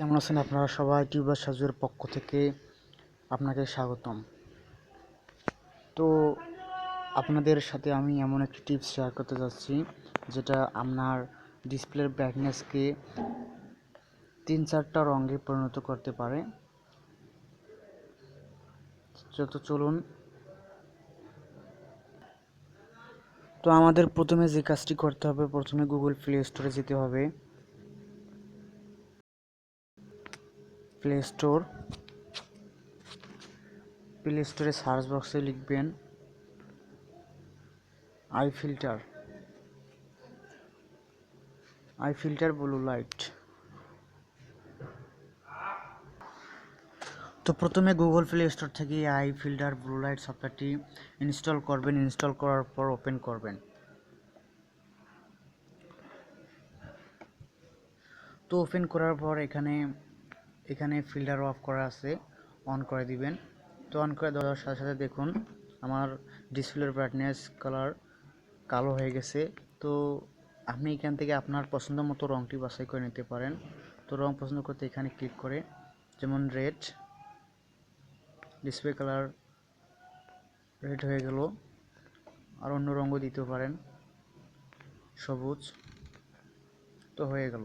কেমন আছেন আপনারা সবাই? টিউবার সাজুয়ের পক্ষ থেকে আপনাকে স্বাগতম। তো আপনাদের সাথে আমি এমন একটি টিপস শেয়ার করতে যাচ্ছি, যেটা আপনার ডিসপ্লের ব্রাইটনেসকে তিন চারটা রঙে পরিণত করতে পারে। যত চলুন। তো আমাদের প্রথমে যে কাজটি করতে হবে, প্রথমে গুগল প্লে স্টোরে যেতে হবে। প্লে স্টোর প্লে স্টোরে সার্চ বক্সে লিখবেন I filter I filter blue light তো প্রথমে গুগল প্লে স্টোর থেকে আই ফিল্টার ব্লু লাইট সফটওয়্যারটি ইনস্টল করবেন। ইনস্টল করার পর ওপেন করবেন। তো ওপেন করার পর এখানে এখানে ফিল্টার অফ করা আছে অন করে দিবেন। তো অন করে দেওয়ার সাথে সাথে দেখুন, আমার ডিসপ্লের ব্রাইটনেস কালার কালো হয়ে গেছে। তো আপনি এখান থেকে আপনার পছন্দ মতো রঙটি বাছাই করে নিতে পারেন। তো রং পছন্দ করতে এখানে ক্লিক করে, যেমন রেড ডিসপ্লে কালার রেড হয়ে গেল। আর অন্য রঙও দিতে পারেন, সবুজ। তো হয়ে গেল।